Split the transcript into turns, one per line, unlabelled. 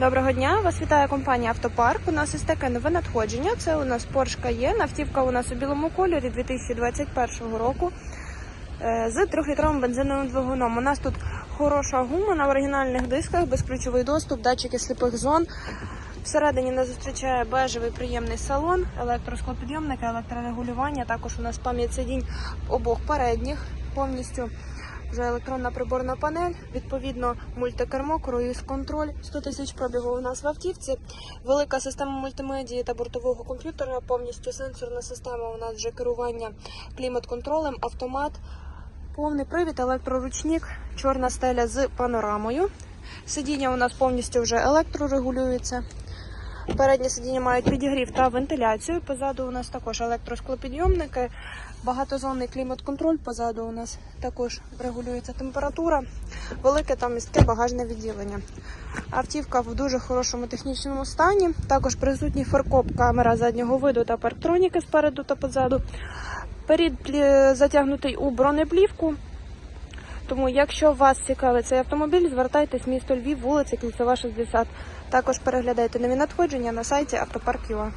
Доброго дня! Вас вітає компанія Автопарк. У нас ось таке нове надходження. Це у нас Porsche Cayenne. Автівка у нас у білому кольорі 2021 року е, з 3-літровим бензиновим двигуном. У нас тут хороша гума на оригінальних дисках, безключовий доступ, датчики сліпих зон. Всередині нас зустрічає бежевий приємний салон, електросклопідйомники, електрорегулювання. Також у нас пам'ять сидінь обох передніх повністю. Вже електронна приборна панель, відповідно, мультикермо, круїз контроль, 100 тисяч пробігу у нас в автівці, велика система мультимедії та бортового комп'ютера, повністю сенсорна система. У нас вже керування клімат-контролем, автомат, повний привід, електроручник, чорна стеля з панорамою. Сидіння у нас повністю вже електрорегулюється. Передні сидіння мають підігрів та вентиляцію. Позаду у нас також електросклопідйомники, багатозонний клімат-контроль. Позаду у нас також регулюється температура, велике та містке багажне відділення. Автівка в дуже хорошому технічному стані. Також присутній фаркоп, камера заднього виду та парктроніки спереду та позаду. Перед плі- затягнутий у бронеплівку. Тому, якщо вас цікавить цей автомобіль, звертайтесь місто Львів, вулиця Кільцева, 60. Також переглядайте нові надходження на сайті Автопарк.ua.